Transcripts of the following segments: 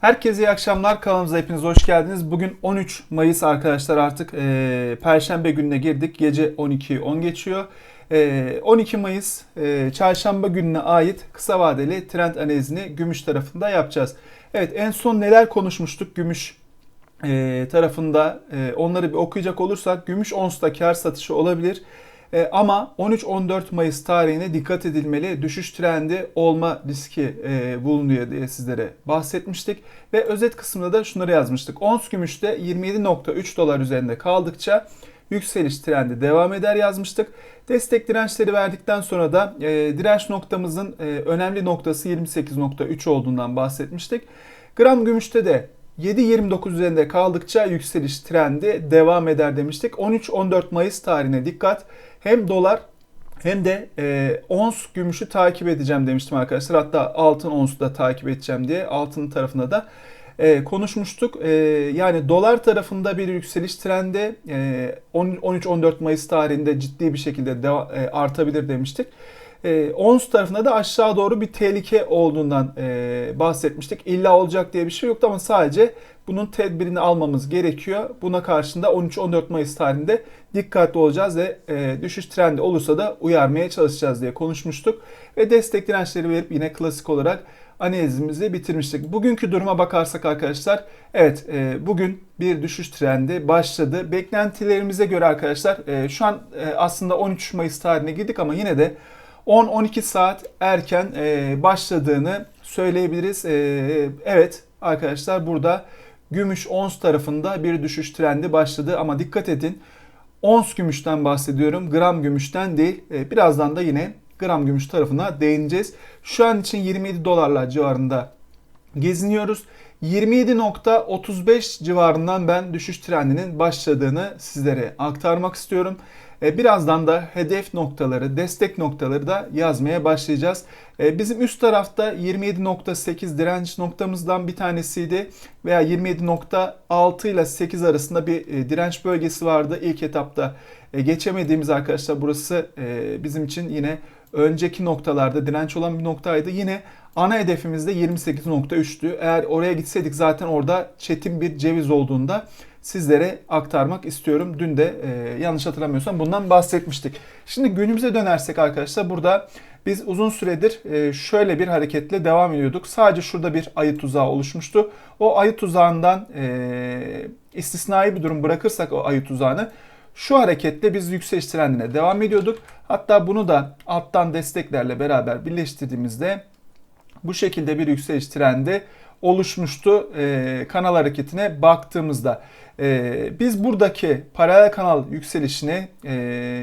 Herkese iyi akşamlar. Kanalımıza hepiniz hoş geldiniz. Bugün 13 Mayıs arkadaşlar artık e, Perşembe gününe girdik. Gece 12'yi 10 geçiyor. E, 12 Mayıs e, Çarşamba gününe ait kısa vadeli trend analizini gümüş tarafında yapacağız. Evet en son neler konuşmuştuk gümüş e, tarafında e, onları bir okuyacak olursak gümüş onsta kar satışı olabilir. E, ama 13-14 Mayıs tarihine dikkat edilmeli. Düşüş trendi olma riski e, bulunuyor diye sizlere bahsetmiştik. Ve özet kısmında da şunları yazmıştık. Ons gümüşte 27.3 dolar üzerinde kaldıkça yükseliş trendi devam eder yazmıştık. Destek dirençleri verdikten sonra da e, direnç noktamızın e, önemli noktası 28.3 olduğundan bahsetmiştik. Gram gümüşte de 7.29 üzerinde kaldıkça yükseliş trendi devam eder demiştik. 13-14 Mayıs tarihine dikkat. Hem dolar hem de e, ons gümüşü takip edeceğim demiştim arkadaşlar. Hatta altın onsu da takip edeceğim diye altın tarafında da e, konuşmuştuk. E, yani dolar tarafında bir yükseliş trendi e, 13-14 Mayıs tarihinde ciddi bir şekilde deva- e, artabilir demiştik. E, ons tarafında da aşağı doğru bir tehlike olduğundan e, bahsetmiştik. İlla olacak diye bir şey yoktu ama sadece bunun tedbirini almamız gerekiyor. Buna karşında 13-14 Mayıs tarihinde dikkatli olacağız ve e, düşüş trendi olursa da uyarmaya çalışacağız diye konuşmuştuk. Ve destek dirençleri verip yine klasik olarak analizimizi bitirmiştik. Bugünkü duruma bakarsak arkadaşlar evet e, bugün bir düşüş trendi başladı. Beklentilerimize göre arkadaşlar e, şu an e, aslında 13 Mayıs tarihine girdik ama yine de 10-12 saat erken e, başladığını söyleyebiliriz. E, evet arkadaşlar burada gümüş ons tarafında bir düşüş trendi başladı ama dikkat edin ons gümüşten bahsediyorum gram gümüşten değil. E, birazdan da yine gram gümüş tarafına değineceğiz. Şu an için 27 dolarlar civarında geziniyoruz. 27.35 civarından ben düşüş trendinin başladığını sizlere aktarmak istiyorum. E, birazdan da hedef noktaları, destek noktaları da yazmaya başlayacağız. E, bizim üst tarafta 27.8 direnç noktamızdan bir tanesiydi veya 27.6 ile 8 arasında bir e, direnç bölgesi vardı. İlk etapta geçemediğimiz arkadaşlar burası bizim için yine önceki noktalarda direnç olan bir noktaydı. Yine ana hedefimiz de 28.3'tü. Eğer oraya gitseydik zaten orada çetin bir ceviz olduğunda sizlere aktarmak istiyorum. Dün de e, yanlış hatırlamıyorsam bundan bahsetmiştik. Şimdi günümüze dönersek arkadaşlar burada biz uzun süredir e, şöyle bir hareketle devam ediyorduk. Sadece şurada bir ayı tuzağı oluşmuştu. O ayı tuzağından e, istisnai bir durum bırakırsak o ayı tuzağını şu hareketle biz yükseliş trendine devam ediyorduk. Hatta bunu da alttan desteklerle beraber birleştirdiğimizde bu şekilde bir yükseliş trendi oluşmuştu e, kanal hareketine baktığımızda. E, biz buradaki paralel kanal yükselişini e,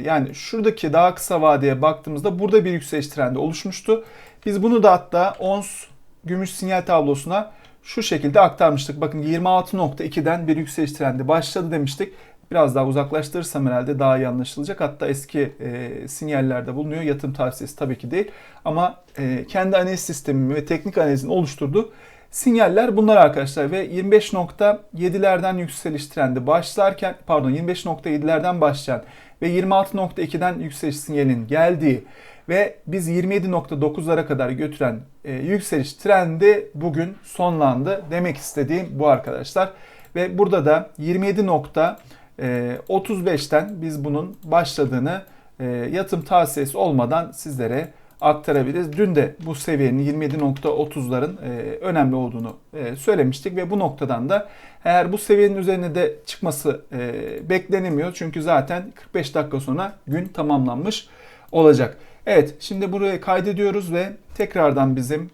yani şuradaki daha kısa vadeye baktığımızda burada bir yükseliş trendi oluşmuştu. Biz bunu da hatta ons gümüş sinyal tablosuna şu şekilde aktarmıştık. Bakın 26.2'den bir yükseliş trendi başladı demiştik. Biraz daha uzaklaştırırsam herhalde daha iyi anlaşılacak. Hatta eski e, sinyallerde bulunuyor. Yatırım tavsiyesi tabii ki değil. Ama e, kendi analiz sistemimi ve teknik analizin oluşturduğu Sinyaller bunlar arkadaşlar ve 25.7'lerden yükseliş trendi başlarken pardon 25.7'lerden başlayan ve 26.2'den yükseliş sinyalinin geldiği ve biz 27.9'lara kadar götüren e, yükseliş trendi bugün sonlandı. Demek istediğim bu arkadaşlar. Ve burada da 27.35'ten e, biz bunun başladığını e, yatım tavsiyesi olmadan sizlere aktarabiliriz. Dün de bu seviyenin 27.30'ların e, önemli olduğunu e, söylemiştik ve bu noktadan da eğer bu seviyenin üzerine de çıkması e, beklenemiyor. Çünkü zaten 45 dakika sonra gün tamamlanmış olacak. Evet şimdi buraya kaydediyoruz ve tekrardan bizim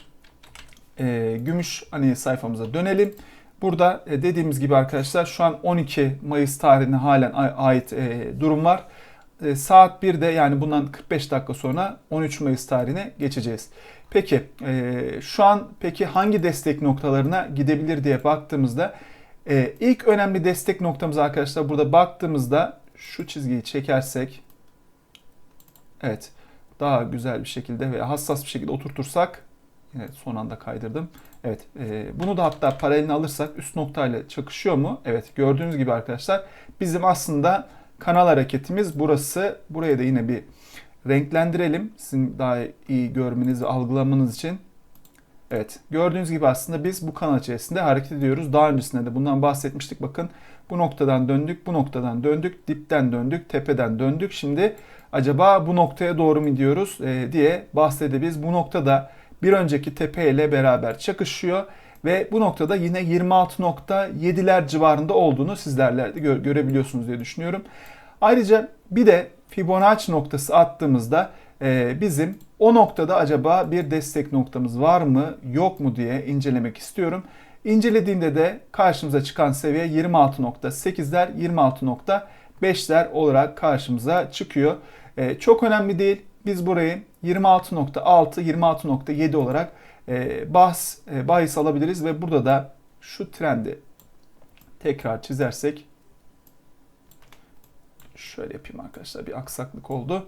gümüş hani sayfamıza dönelim. Burada dediğimiz gibi arkadaşlar şu an 12 Mayıs tarihine halen ait durum var. E, saat 1'de yani bundan 45 dakika sonra 13 Mayıs tarihine geçeceğiz. Peki e, şu an peki hangi destek noktalarına gidebilir diye baktığımızda e, ilk önemli destek noktamız arkadaşlar burada baktığımızda şu çizgiyi çekersek evet daha güzel bir şekilde ve hassas bir şekilde oturtursak evet son anda kaydırdım. Evet bunu da hatta paralelini alırsak üst noktayla çakışıyor mu? Evet gördüğünüz gibi arkadaşlar bizim aslında kanal hareketimiz burası. Buraya da yine bir renklendirelim. Sizin daha iyi görmeniz ve algılamanız için. Evet gördüğünüz gibi aslında biz bu kanal içerisinde hareket ediyoruz. Daha öncesinde de bundan bahsetmiştik. Bakın bu noktadan döndük, bu noktadan döndük, dipten döndük, tepeden döndük. Şimdi acaba bu noktaya doğru mu gidiyoruz e, diye bahsedebiliriz. Bu noktada bir önceki tepe ile beraber çakışıyor ve bu noktada yine 26.7'ler civarında olduğunu sizlerle de gö- görebiliyorsunuz diye düşünüyorum. Ayrıca bir de Fibonacci noktası attığımızda e, bizim o noktada acaba bir destek noktamız var mı yok mu diye incelemek istiyorum. İncelediğimde de karşımıza çıkan seviye 26.8'ler 26.5'ler olarak karşımıza çıkıyor. E, çok önemli değil. Biz burayı 26.6 26.7 olarak e, bahs, bahis alabiliriz ve burada da şu trendi tekrar çizersek şöyle yapayım arkadaşlar bir aksaklık oldu.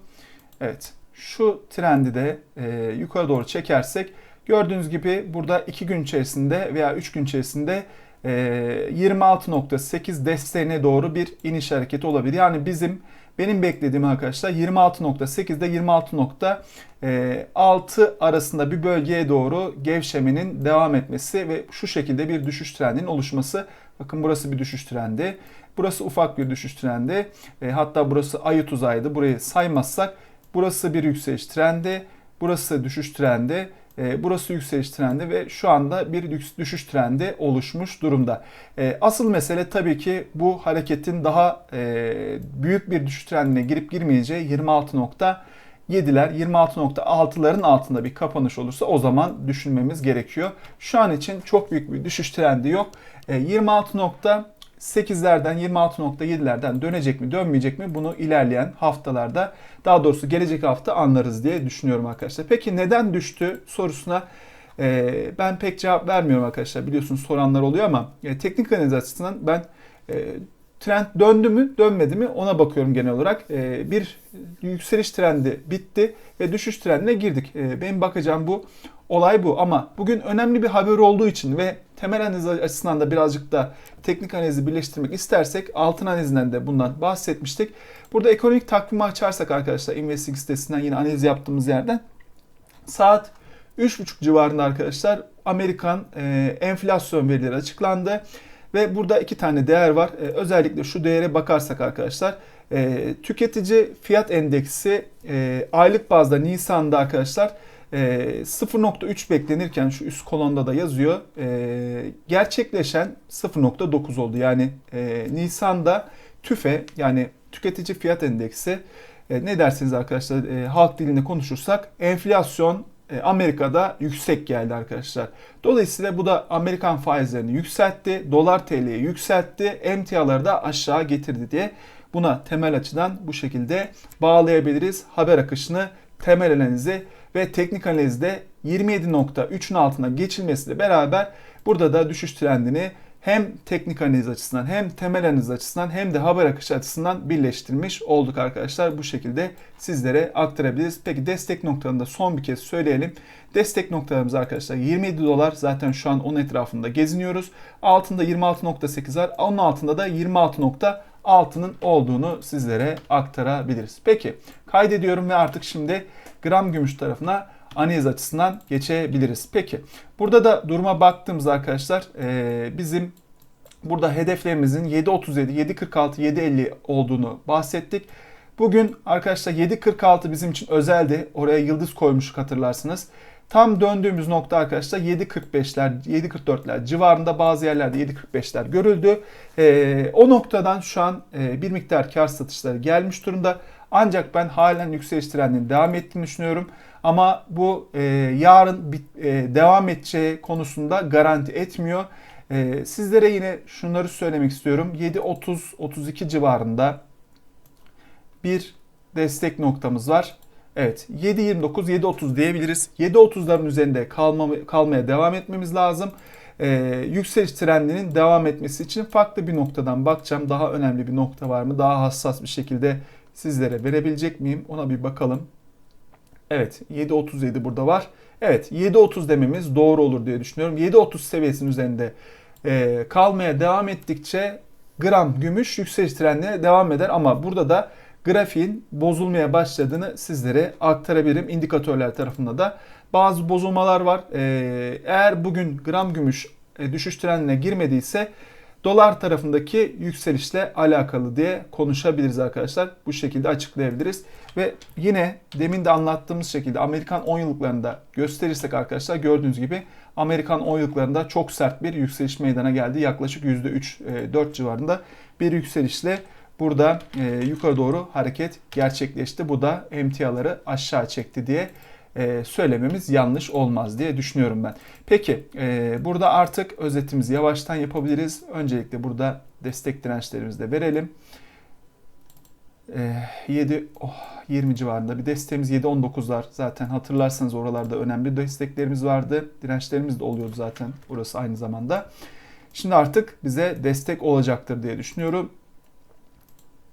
Evet şu trendi de e, yukarı doğru çekersek gördüğünüz gibi burada 2 gün içerisinde veya 3 gün içerisinde e, 26.8 desteğine doğru bir iniş hareketi olabilir. Yani bizim benim beklediğim arkadaşlar 26.8 ile 26.6 arasında bir bölgeye doğru gevşemenin devam etmesi ve şu şekilde bir düşüş trendinin oluşması. Bakın burası bir düşüş trendi. Burası ufak bir düşüş trendi. E, hatta burası ayı tuzağıydı. Burayı saymazsak burası bir yükseliş trendi. Burası düşüş trendi. E, burası yükseliş trendi ve şu anda bir düşüş trendi oluşmuş durumda. E, asıl mesele tabii ki bu hareketin daha e, büyük bir düşüş trendine girip girmeyeceği 26.7'ler 26.6'ların altında bir kapanış olursa o zaman düşünmemiz gerekiyor. Şu an için çok büyük bir düşüş trendi yok. 26. 8'lerden 26.7'lerden dönecek mi dönmeyecek mi bunu ilerleyen haftalarda daha doğrusu gelecek hafta anlarız diye düşünüyorum arkadaşlar. Peki neden düştü sorusuna e, ben pek cevap vermiyorum arkadaşlar biliyorsunuz soranlar oluyor ama e, teknik analiz açısından ben e, trend döndü mü dönmedi mi ona bakıyorum genel olarak. E, bir yükseliş trendi bitti ve düşüş trendine girdik. E, benim bakacağım bu olay bu ama bugün önemli bir haber olduğu için ve temel analiz açısından da birazcık da teknik analizi birleştirmek istersek altın analizinden de bundan bahsetmiştik. Burada ekonomik takvimi açarsak arkadaşlar Investing sitesinden yine analiz yaptığımız yerden saat 3.30 civarında arkadaşlar Amerikan e, enflasyon verileri açıklandı. Ve burada iki tane değer var. E, özellikle şu değere bakarsak arkadaşlar e, tüketici fiyat endeksi e, aylık bazda Nisan'da arkadaşlar 0.3 beklenirken şu üst kolonda da yazıyor. gerçekleşen 0.9 oldu. Yani Nisan'da TÜFE yani tüketici fiyat endeksi ne dersiniz arkadaşlar halk dilinde konuşursak enflasyon Amerika'da yüksek geldi arkadaşlar. Dolayısıyla bu da Amerikan faizlerini yükseltti, dolar TL'yi yükseltti, emtiaları da aşağı getirdi diye buna temel açıdan bu şekilde bağlayabiliriz. Haber akışını temel analizi ve teknik analizde 27.3'ün altına geçilmesiyle beraber burada da düşüş trendini hem teknik analiz açısından hem temel analiz açısından hem de haber akışı açısından birleştirmiş olduk arkadaşlar. Bu şekilde sizlere aktarabiliriz. Peki destek noktalarında son bir kez söyleyelim. Destek noktalarımız arkadaşlar 27 dolar zaten şu an onun etrafında geziniyoruz. Altında 26.8 var. Onun altında da 26.6'nın olduğunu sizlere aktarabiliriz. Peki kaydediyorum ve artık şimdi gram gümüş tarafına analiz açısından geçebiliriz. Peki burada da duruma baktığımızda arkadaşlar e, bizim burada hedeflerimizin 7.37, 7.46, 7.50 olduğunu bahsettik. Bugün arkadaşlar 7.46 bizim için özeldi. Oraya yıldız koymuştuk hatırlarsınız. Tam döndüğümüz nokta arkadaşlar 7.45'ler, 7.44'ler civarında bazı yerlerde 7.45'ler görüldü. E, o noktadan şu an e, bir miktar kar satışları gelmiş durumda. Ancak ben halen yükseliş trendinin devam ettiğini düşünüyorum. Ama bu e, yarın e, devam edeceği konusunda garanti etmiyor. E, sizlere yine şunları söylemek istiyorum. 7.30-32 civarında bir destek noktamız var. Evet 7.29 7.30 diyebiliriz. 7.30'ların üzerinde kalma, kalmaya devam etmemiz lazım. Ee, yükseliş trendinin devam etmesi için farklı bir noktadan bakacağım. Daha önemli bir nokta var mı? Daha hassas bir şekilde sizlere verebilecek miyim? Ona bir bakalım. Evet 7.37 burada var. Evet 7.30 dememiz doğru olur diye düşünüyorum. 7.30 seviyesinin üzerinde e, kalmaya devam ettikçe gram gümüş yükseliş trendine devam eder. Ama burada da grafiğin bozulmaya başladığını sizlere aktarabilirim. İndikatörler tarafında da bazı bozulmalar var. Ee, eğer bugün gram gümüş e, düşüş trendine girmediyse dolar tarafındaki yükselişle alakalı diye konuşabiliriz arkadaşlar. Bu şekilde açıklayabiliriz. Ve yine demin de anlattığımız şekilde Amerikan 10 yıllıklarında gösterirsek arkadaşlar gördüğünüz gibi Amerikan 10 yıllıklarında çok sert bir yükseliş meydana geldi. Yaklaşık %3-4 e, civarında bir yükselişle burada e, yukarı doğru hareket gerçekleşti. Bu da emtiaları aşağı çekti diye e, söylememiz yanlış olmaz diye düşünüyorum ben. Peki e, burada artık özetimizi yavaştan yapabiliriz. Öncelikle burada destek dirençlerimizi de verelim. E, 7 oh, 20 civarında bir desteğimiz 7-19'lar zaten hatırlarsanız oralarda önemli desteklerimiz vardı. Dirençlerimiz de oluyordu zaten burası aynı zamanda. Şimdi artık bize destek olacaktır diye düşünüyorum.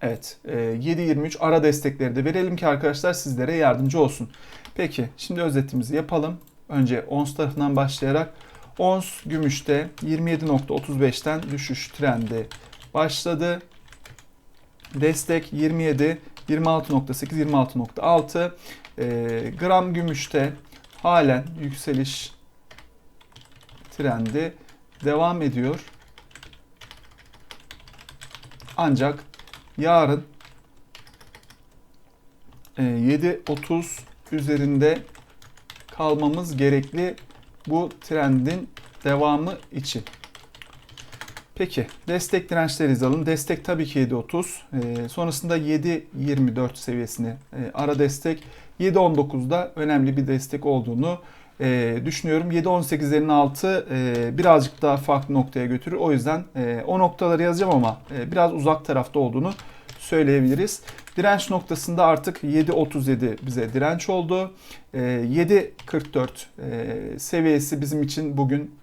Evet 7.23 ara destekleri de verelim ki arkadaşlar sizlere yardımcı olsun. Peki şimdi özetimizi yapalım. Önce ons tarafından başlayarak ons gümüşte 27.35'ten düşüş trendi başladı. Destek 27, 26.8, 26.6. E, gram gümüşte halen yükseliş trendi devam ediyor. Ancak yarın e, 7.30 üzerinde kalmamız gerekli bu trendin devamı için. Peki destek dirençleri alın. Destek tabii ki 7.30. E, sonrasında 7.24 seviyesini e, ara destek. 7.19'da önemli bir destek olduğunu e, düşünüyorum. 7.18'lerin altı e, birazcık daha farklı noktaya götürür. O yüzden e, o noktaları yazacağım ama e, biraz uzak tarafta olduğunu söyleyebiliriz. Direnç noktasında artık 7.37 bize direnç oldu. 7.44 e, e, seviyesi bizim için bugün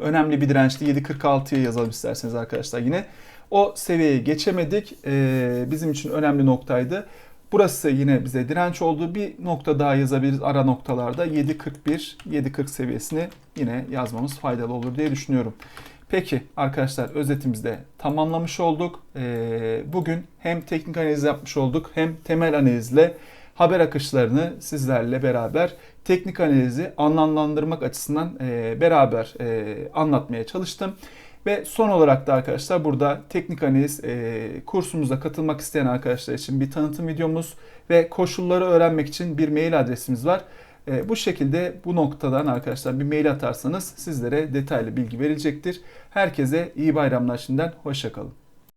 önemli bir dirençti. 7.46'yı yazalım isterseniz arkadaşlar yine. O seviyeyi geçemedik. E, bizim için önemli noktaydı. Burası yine bize direnç oldu. Bir nokta daha yazabiliriz ara noktalarda. 7.41, 7.40 seviyesini yine yazmamız faydalı olur diye düşünüyorum. Peki arkadaşlar özetimizde tamamlamış olduk. Ee, bugün hem teknik analiz yapmış olduk hem temel analizle haber akışlarını sizlerle beraber teknik analizi anlamlandırmak açısından e, beraber e, anlatmaya çalıştım. Ve son olarak da arkadaşlar burada teknik analiz e, kursumuza katılmak isteyen arkadaşlar için bir tanıtım videomuz ve koşulları öğrenmek için bir mail adresimiz var. E, bu şekilde bu noktadan arkadaşlar bir mail atarsanız sizlere detaylı bilgi verilecektir. Herkese iyi bayramlar şimdiden. Hoşçakalın.